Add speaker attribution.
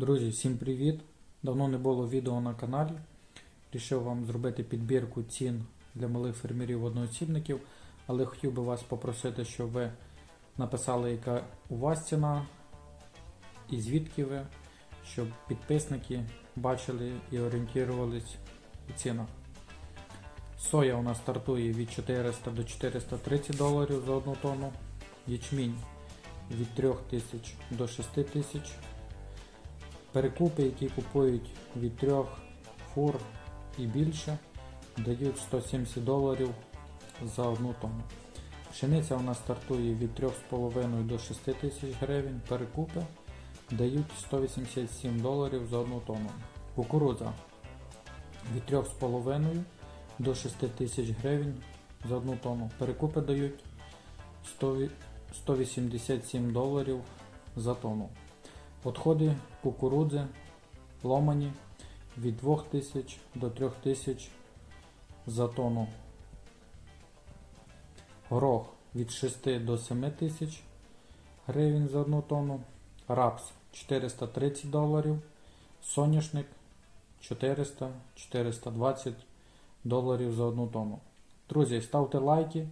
Speaker 1: Друзі, всім привіт! Давно не було відео на каналі. Рішив вам зробити підбірку цін для малих фермерів одноосібників, але хотів би вас попросити, щоб ви написали, яка у вас ціна і звідки ви, щоб підписники бачили і орієнтувались у цінах. Соя у нас стартує від 400 до 430 доларів за одну тонну, ячмінь від 3000 до 6000 Перекупи, які купують від трьох фур і більше, дають 170 доларів за одну тонну. Пшениця у нас стартує від 3,5 до 6 тисяч гривень. Перекупи дають 187 доларів за одну тонну. Кукурудза від 3,5 до 6 тисяч гривень за одну тонну. Перекупи дають 187 доларів за тонну. Отходи кукурудзи ломані від 2000 до 3000 за тонну. Горох від 6 до 7 тисяч гривень за одну тонну. Рапс 430 доларів. Соняшник 400-420 доларів за одну тонну. Друзі, ставте лайки,